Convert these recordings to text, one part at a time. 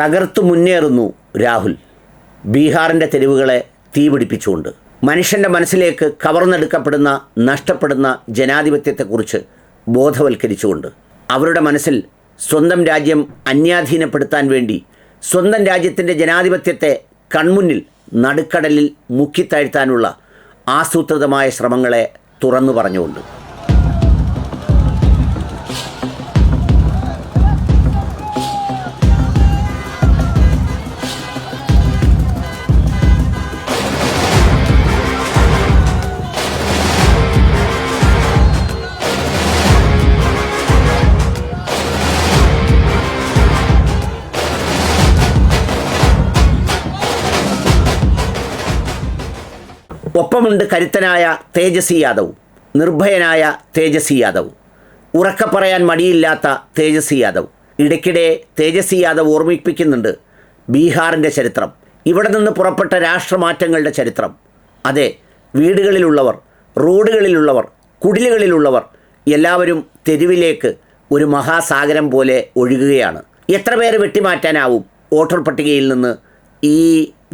തകർത്തു മുന്നേറുന്നു രാഹുൽ. ബീഹാറിന്റെ തെരുവുകളെ തീപിടിപ്പിച്ചുകൊണ്ട്. മനുഷ്യന്റെ മനസ്സിലേക്ക് കവർന്നെടുക്കപ്പെടുന്ന നഷ്ടപ്പെടുന്ന ജനാധിപത്യത്തെക്കുറിച്ച് ബോധവൽക്കരിച്ചുകൊണ്ട്. അവരുടെ മനസ്സിൽ സ്വന്തം രാജ്യം അന്യാധീനപ്പെടുത്താൻ വേണ്ടി സ്വന്തം രാജ്യത്തിന്റെ ജനാധിപത്യത്തെ കൺമുന്നിൽ നടുക്കടലിൽ മുക്കിത്താഴ്ത്താനുള്ള ആസൂത്രിതമായ ശ്രമങ്ങളെ തുറന്നു പറഞ്ഞുകൊണ്ട്. ഒപ്പമുണ്ട് കരുത്തനായ തേജസ്വി യാദവും നിർഭയനായ തേജസ്വി യാദവും. ഉറക്ക പറയാൻ മടിയില്ലാത്ത തേജസ്വി യാദവ്. ഇടയ്ക്കിടെ തേജസ്വി യാദവ് ഓർമ്മിപ്പിക്കുന്നുണ്ട് ബീഹാറിന്റെ ചരിത്രം ഇവിടെ നിന്ന് പുറപ്പെട്ട രാഷ്ട്രമാറ്റങ്ങളുടെ ചരിത്രം. അതെ വീടുകളിലുള്ളവർ റോഡുകളിലുള്ളവർ കുടിലുകളിലുള്ളവർ എല്ലാവരും തെരുവിലേക്ക് ഒരു മഹാസാഗരം പോലെ ഒഴുകുകയാണ്. എത്ര പേര് വെട്ടിമാറ്റാനാവും വോട്ടർ പട്ടികയിൽ നിന്ന് ഈ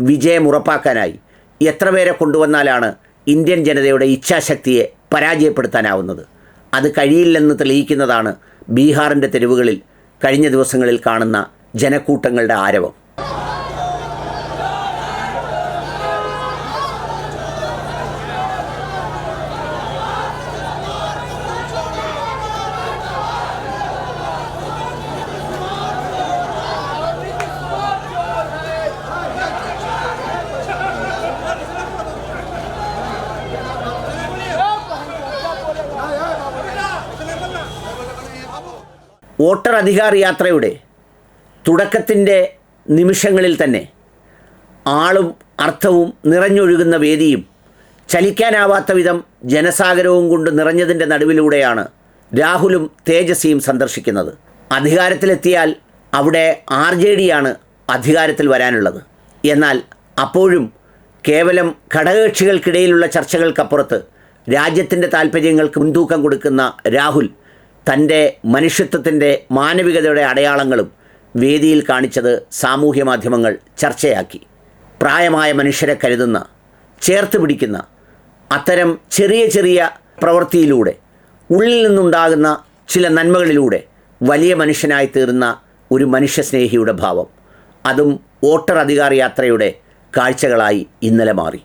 വിജയം ഉറപ്പാക്കാനായി? എത്ര പേരെ കൊണ്ടുവന്നാലാണ് ഇന്ത്യൻ ജനതയുടെ ഇച്ഛാശക്തിയെ പരാജയപ്പെടുത്താനാവുന്നത്? അത് കഴിയില്ലെന്ന് തെളിയിക്കുന്നതാണ് ബീഹാറിന്റെ തെരുവുകളിൽ കഴിഞ്ഞ ദിവസങ്ങളിൽ കാണുന്ന ജനക്കൂട്ടങ്ങളുടെ ആരവം. വോട്ടർ അധികാർ യാത്രയുടെ തുടക്കത്തിന്റെ നിമിഷങ്ങളിൽ തന്നെ ആളും അർത്ഥവും നിറഞ്ഞൊഴുകുന്ന വേദിയും ചലിക്കാനാവാത്ത വിധം ജനസാഗരവും കൊണ്ട് നിറഞ്ഞതിന്റെ നടുവിലൂടെയാണ് രാഹുലും തേജസ്വിയും സന്ദർശിക്കുന്നത്. അധികാരത്തിലെത്തിയാൽ അവിടെ ആർ ജെ ഡിയാണ് അധികാരത്തിൽ വരാനുള്ളത്. എന്നാൽ അപ്പോഴും കേവലം ഘടകകക്ഷികൾക്കിടയിലുള്ള ചർച്ചകൾക്കപ്പുറത്ത് രാജ്യത്തിന്റെ താല്പര്യങ്ങൾക്ക് മുൻതൂക്കം കൊടുക്കുന്ന രാഹുൽ തന്റെ മനുഷ്യത്വത്തിന്റെ മാനവികതയുടെ അടയാളങ്ങളും വേദിയിൽ കാണിച്ചത് സാമൂഹ്യ മാധ്യമങ്ങൾ ചർച്ചയാക്കി. പ്രായമായ മനുഷ്യരെ കരുതുന്ന ചേർത്ത് പിടിക്കുന്ന അത്തരം ചെറിയ ചെറിയ പ്രവൃത്തിയിലൂടെ ഉള്ളിൽ നിന്നുണ്ടാകുന്ന ചില നന്മകളിലൂടെ വലിയ മനുഷ്യനായി തീർന്ന ഒരു മനുഷ്യസ്നേഹിയുടെ ഭാവം. അതും വോട്ടർ അധികാർ യാത്രയുടെ കാഴ്ചകളായി ഇന്നലെ മാറി.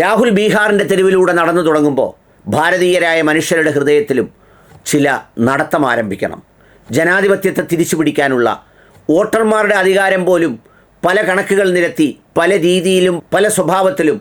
രാഹുൽ ബീഹാറിന്റെ തെരുവിലൂടെ നടന്നു തുടങ്ങുമ്പോൾ ഭാരതീയരായ മനുഷ്യരുടെ ഹൃദയത്തിലും ചില നടത്തം ആരംഭിക്കണം. ജനാധിപത്യത്തെ തിരിച്ചു പിടിക്കാനുള്ള വോട്ടർമാരുടെ അധികാരം പോലും പല കണക്കുകൾ നിരത്തി പല രീതിയിലും പല സ്വഭാവത്തിലും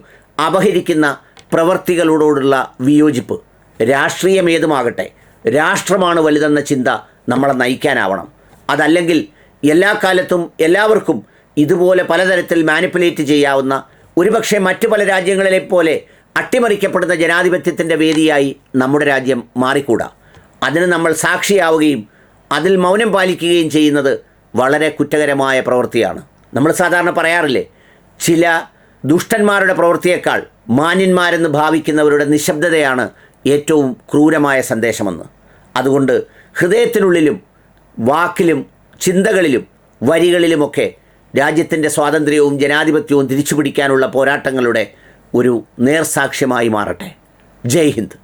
അപഹരിക്കുന്ന പ്രവർത്തികളോടുള്ള വിയോജിപ്പ് രാഷ്ട്രീയം ഏതുമാകട്ടെ രാഷ്ട്രമാണ് വലുതെന്ന ചിന്ത നമ്മളെ നയിക്കാനാവണം. അതല്ലെങ്കിൽ എല്ലാ കാലത്തും എല്ലാവർക്കും ഇതുപോലെ പലതരത്തിൽ മാനിപ്പുലേറ്റ് ചെയ്യാവുന്ന ഒരുപക്ഷെ മറ്റു പല രാജ്യങ്ങളിലെ പോലെ അട്ടിമറിക്കപ്പെടുന്ന ജനാധിപത്യത്തിന്റെ വേദിയായി നമ്മുടെ രാജ്യം മാറിക്കൂടാ. അതിന് നമ്മൾ സാക്ഷിയാവുകയും അതിൽ മൗനം പാലിക്കുകയും ചെയ്യുന്നത് വളരെ കുറ്റകരമായ പ്രവൃത്തിയാണ്. നമ്മൾ സാധാരണ പറയാറില്ലേ ചില ദുഷ്ടന്മാരുടെ പ്രവൃത്തിയേക്കാൾ മാന്യന്മാരെന്ന് ഭാവിക്കുന്നവരുടെ നിശബ്ദതയാണ് ഏറ്റവും ക്രൂരമായ സന്ദേശമെന്ന്. അതുകൊണ്ട് ഹൃദയത്തിനുള്ളിലും വാക്കിലും ചിന്തകളിലും വരികളിലുമൊക്കെ രാജ്യത്തിന്റെ സ്വാതന്ത്ര്യവും ജനാധിപത്യവും തിരിച്ചുപിടിക്കാനുള്ള പോരാട്ടങ്ങളുടെ ഒരു നേർസാക്ഷ്യമായി മാറട്ടെ. ജയ് ഹിന്ദ്.